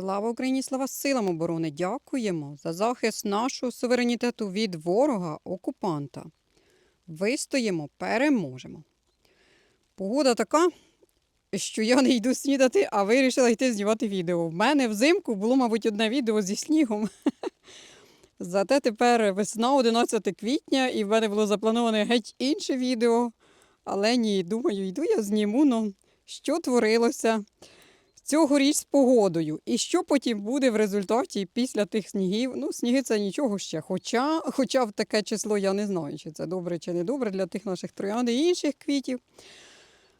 Слава Україні, слава силам оборони! Дякуємо за захист нашого суверенітету від ворога окупанта. Вистоїмо, переможемо. Погода така, що я не йду снідати, а вирішила йти знімати відео. В мене взимку було, мабуть, одне відео зі снігом. Зате тепер весна, 11 квітня, і в мене було заплановане геть інше відео. Але ні, думаю, йду я зніму, ну, що творилося цьогоріч з погодою. І що потім буде в результаті після тих снігів? Ну, сніги це нічого ще. Хоча, хоча в таке число я не знаю, чи це добре, чи не добре для тих наших троянд і інших квітів.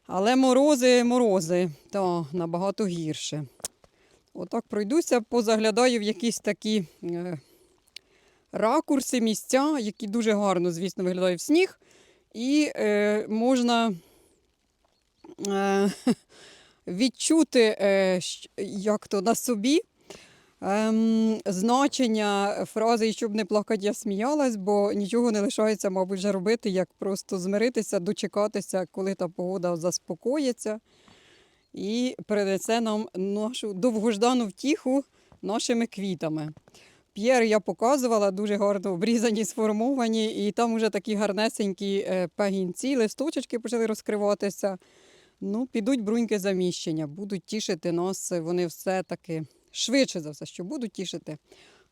Але морози, морози, то набагато гірше. Отак пройдуся, позаглядаю в якісь такі е, ракурси, місця, які дуже гарно, звісно, виглядають в сніг. І е, можна е, відчути, е, як то на собі. Ем, значення фрази, «І щоб не плакати, я сміялась, бо нічого не лишається, мабуть, вже робити, як просто змиритися, дочекатися, коли та погода заспокоїться і принесе нам нашу довгождану втіху нашими квітами. П'єр я показувала, дуже гарно обрізані, сформовані, і там вже такі гарнесенькі е, пагінці, листочечки почали розкриватися. Ну, підуть бруньки заміщення, будуть тішити нас. Вони все-таки швидше за все, що будуть тішити,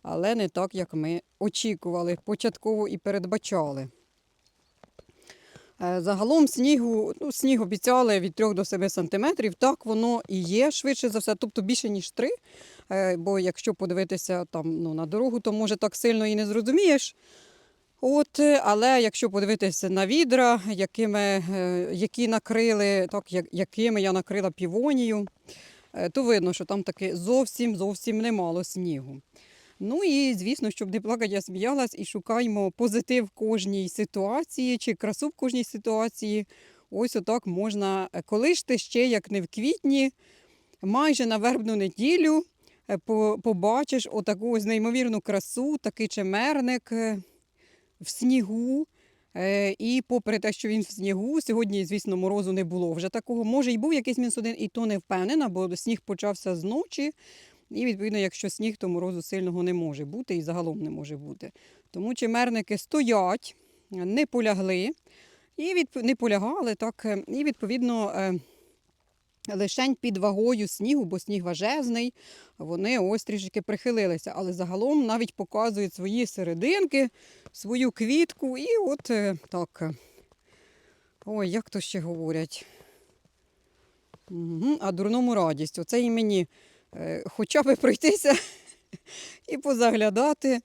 але не так, як ми очікували початково і передбачали. Е, Загалом снігу, ну, сніг обіцяли від 3 до 7 сантиметрів. Так воно і є швидше за все, тобто більше, ніж 3. Е, Бо якщо подивитися там, ну, на дорогу, то може так сильно і не зрозумієш. От, е, але якщо подивитися на відра, якими, е, які накрили, так, якими я накрила півонію, е, то видно, що там таки зовсім зовсім немало снігу. Ну і звісно, щоб не плакати, я сміялась і шукаємо позитив кожній ситуації чи красу в кожній ситуації. Ось отак можна, коли ти ще як не в квітні, майже на вербну неділю побачиш отаку ось неймовірну красу, такий чемерник в снігу. Е, І попри те, що він в снігу, сьогодні, звісно, морозу не було вже такого. Може, і був якийсь мінус один, і то не впевнена, бо сніг почався з ночі. І, відповідно, якщо сніг, то морозу сильного не може бути і загалом не може бути. Тому чимерники стоять, не полягли, і відп... не полягали, так, е, і відповідно. Лишень під вагою снігу, бо сніг важезний, вони ось трішки прихилилися. Але загалом навіть показують свої серединки, свою квітку. І от е, так. Ой, як то ще говорять. Угу, а дурному радість. Оце і мені е, хоча б пройтися і позаглядати,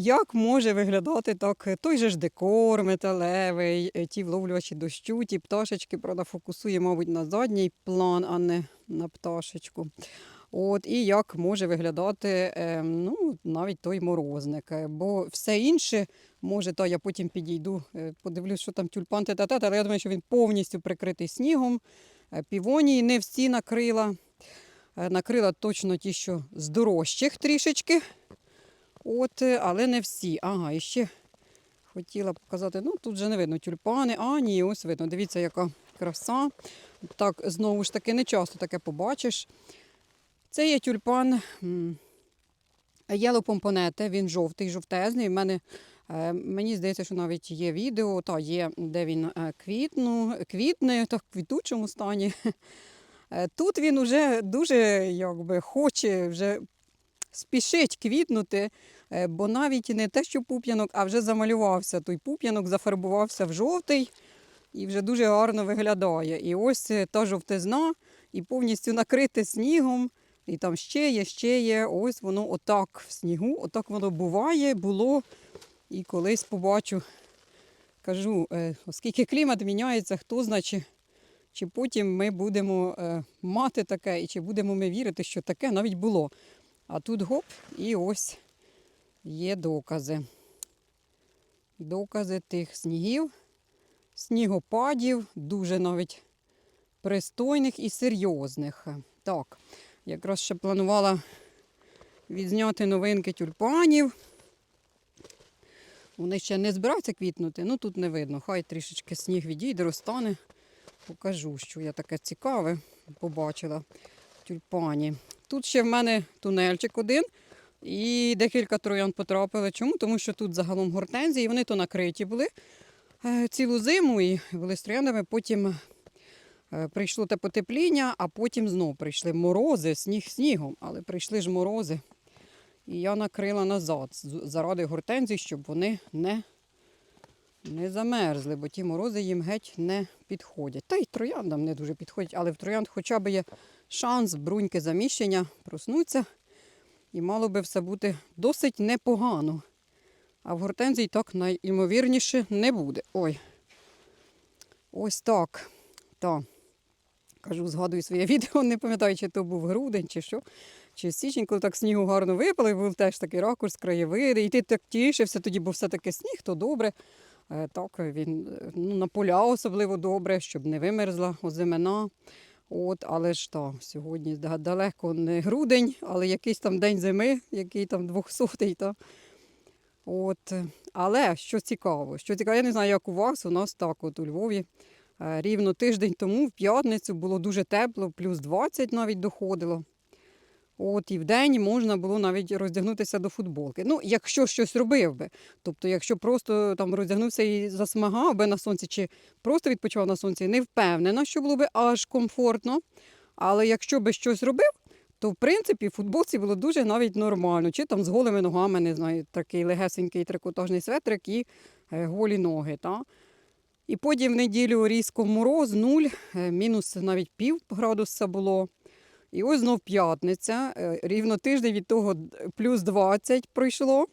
як може виглядати так е, той же ж декор металевий, е, ті вловлювачі дощу, ті пташечки, правда, фокусує, мабуть, на задній план, а не на пташечку. От, і як може виглядати е, ну, навіть той морозник. Е, Бо все інше, може, та я потім підійду, подивлюсь, що там тюльпан та та але я думаю, що він повністю прикритий снігом. Півонії не всі накрила. Накрила точно ті, що з дорожчих трішечки. От, е, але не всі. Ага, і ще хотіла показати. Ну, тут вже не видно тюльпани. А, ні, ось видно. Дивіться, яка краса. Так, знову ж таки, не часто таке побачиш. Це є тюльпан Єло Помпонете, він жовтий, жовтезний. У мене, е, мені здається, що навіть є відео, та є, де він е, квітну, квітне, так в квітучому стані. Тут він уже дуже якби, хоче, вже спішить квітнути, е, бо навіть не те, що пуп'янок, а вже замалювався. Той пуп'янок зафарбувався в жовтий і вже дуже гарно виглядає. І ось е, та жовтизна, і повністю накрите снігом. І там ще є, ще є. Ось воно отак в снігу, отак воно буває, було. І колись побачу, кажу, е, оскільки клімат міняється, хто значить, чи потім ми будемо мати таке, і чи будемо ми вірити, що таке навіть було. А тут гоп, і ось є докази. Докази тих снігів, снігопадів, дуже навіть пристойних і серйозних. Так, якраз ще планувала відзняти новинки тюльпанів. Вони ще не збираються квітнути, ну тут не видно. Хай трішечки сніг відійде, розтане. Покажу, що я таке цікаве побачила тюльпані. Тут ще в мене тунельчик один. І декілька троян потрапили. Чому? Тому що тут загалом гортензії, вони то накриті були е, цілу зиму і були з трояндами. Потім е, прийшло те потепління, а потім знов прийшли морози, сніг снігом, але прийшли ж морози. І я накрила назад заради гортензій, щоб вони не, не замерзли, бо ті морози їм геть не підходять. Та й трояндам не дуже підходять, але в троянд хоча б є шанс бруньки заміщення проснуться. І мало би все бути досить непогано. А в гортензії так найімовірніше не буде. Ой. Ось так. Так. Кажу, згадую своє відео, не пам'ятаю, чи то був грудень, чи що, чи січень, коли так снігу гарно випало, і був теж такий ракурс, краєвиди. І ти так тішився, тоді був все-таки сніг, то добре. Е, Так, він е, ну, на поля особливо добре, щоб не вимерзла озимина. От, але ж так, сьогодні далеко не грудень, але якийсь там день зими, який там 200-й. Та. От. Але що цікаво, що цікаво, я не знаю, як у вас, у нас так, от у Львові. е, Рівно тиждень тому, в п'ятницю, було дуже тепло, плюс 20 навіть доходило. От і в день можна було навіть роздягнутися до футболки. Ну, якщо щось робив би. Тобто, якщо просто там роздягнувся і засмагав би на сонці, чи просто відпочивав на сонці, не впевнена, що було би аж комфортно. Але якщо би щось робив, то в принципі в футболці було дуже навіть нормально. Чи там з голими ногами, не знаю, такий легесенький трикотажний светрик і е, голі ноги. Та? І потім в неділю різко мороз, нуль, е, мінус навіть пів градуса було. І ось знов п'ятниця, е, рівно тиждень від того плюс 20 пройшло.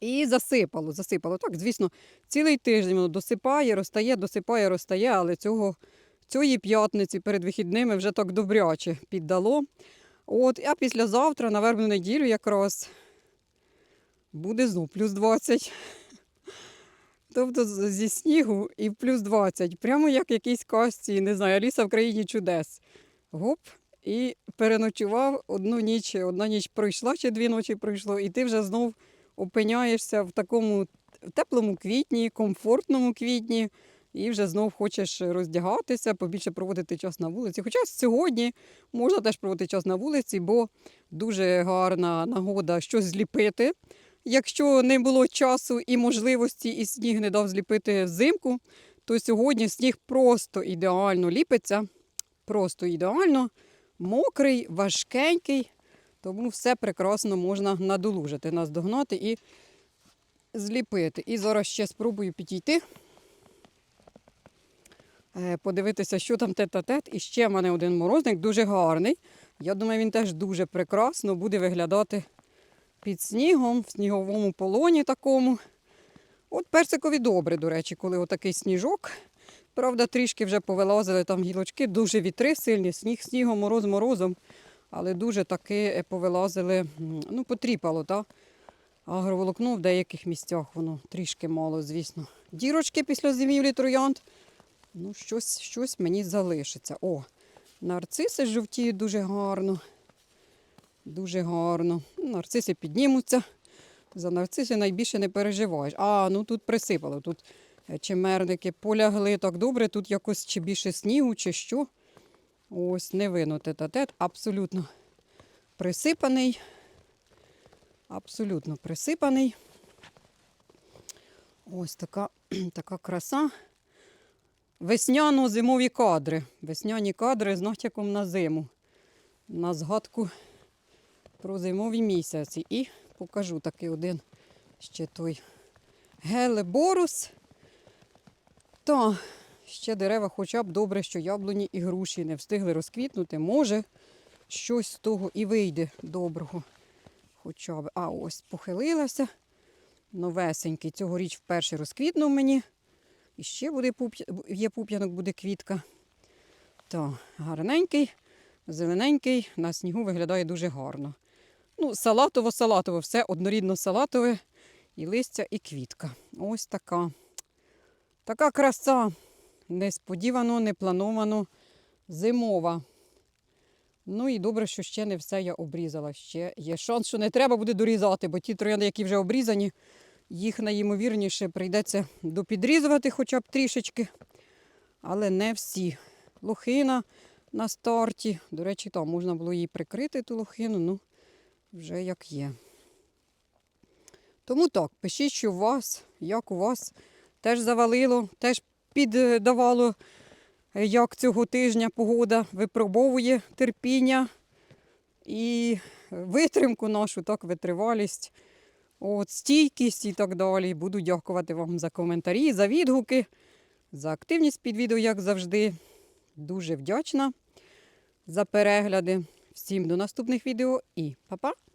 І засипало, засипало. Так, звісно, цілий тиждень воно досипає, розтає, досипає, розтає, але цього, цієї п'ятниці перед вихідними вже так добряче піддало. От, а післязавтра, на вербну неділю, якраз буде знов плюс 20. Тобто зі снігу і плюс 20. Прямо як в якійсь казці, не знаю, Аліса в країні чудес. Гоп, і переночував одну ніч, одна ніч пройшла, чи дві ночі пройшло, і ти вже знов опиняєшся в такому теплому квітні, комфортному квітні, і вже знов хочеш роздягатися, побільше проводити час на вулиці. Хоча сьогодні можна теж проводити час на вулиці, бо дуже гарна нагода щось зліпити. Якщо не було часу і можливості, і сніг не дав зліпити взимку, то сьогодні сніг просто ідеально ліпиться. Просто ідеально, мокрий, важкенький, тому все прекрасно можна надолужити, наздогнати і зліпити. І зараз ще спробую підійти, е, подивитися, що там тет-а-тет. І ще в мене один морозник дуже гарний. Я думаю, він теж дуже прекрасно буде виглядати під снігом, в сніговому полоні такому. От персикові добре, до речі, коли отакий сніжок. Правда, трішки вже повилазили там гілочки, дуже вітри сильні, сніг снігом, мороз морозом. Але дуже таки е, повилазили, ну, потріпало, так? Агроволокно в деяких місцях воно трішки мало, звісно. Дірочки після зимівлі троянд. Ну, щось, щось мені залишиться. О, нарциси жовтіють дуже гарно. Дуже гарно. Ну, Нарциси піднімуться. За нарциси найбільше не переживаєш. А, ну тут присипало. Тут чимерники полягли так добре, тут якось чи більше снігу, чи що. Ось не видно тет-а-тет. Абсолютно присипаний. Абсолютно присипаний. Ось така, така краса. Весняно-зимові кадри. Весняні кадри з натяком на зиму. На згадку про зимові місяці. І покажу такий один ще той гелеборус. Та ще дерева, хоча б добре, що яблуні і груші не встигли розквітнути. Може, щось з того і вийде доброго. Хоча б. А ось похилилася. Новесенький. Цьогоріч вперше розквітнув мені. І ще буде пуп'я... є пуп'янок, буде квітка. Так, гарненький, зелененький, на снігу виглядає дуже гарно. Ну, салатово-салатово, все однорідно салатове, і листя, і квітка. Ось така. Така краса. Несподівано, неплановано, зимова. Ну і добре, що ще не все я обрізала. Ще є шанс, що не треба буде дорізати, бо ті троянди, які вже обрізані, їх найімовірніше прийдеться допідрізувати хоча б трішечки. Але не всі. Лохина на старті. До речі, там можна було її прикрити, ту лохину, ну вже як є. Тому так, пишіть, що у вас, як у вас теж завалило, теж піддавало, як цього тижня погода випробовує терпіння і витримку нашу, так, витривалість, от, стійкість і так далі. Буду дякувати вам за коментарі, за відгуки, за активність під відео, як завжди. Дуже вдячна за перегляди. Всім до наступних відео і па-па!